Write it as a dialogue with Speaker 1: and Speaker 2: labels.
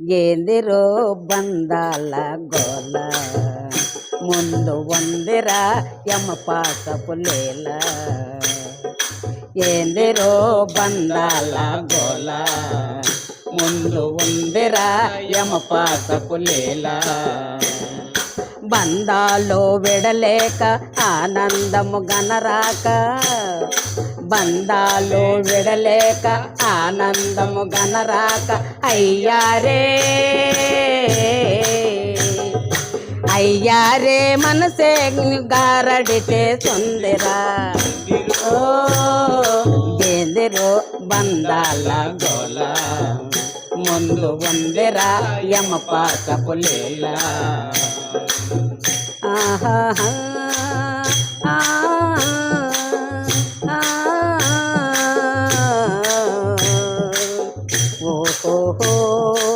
Speaker 1: ఏందిరో బందాల గోల. ముందు వందిరా యమ పాసపు లేల. ఏందిరో బందాల గోల. ముందు ఉందిరా యమ పాసపు లేల. బంధాలు విడలేక ఆనందము గనరాక బంధాలు విడలేక ఆనందము గనరాక అయ్యారే. అయ్యారే మనసే గారడి చేస్తుందిరా ఓ గేందిరో బంధాల గోల ముందు వందిరా యమ పాసపులేలా ఆహా 哦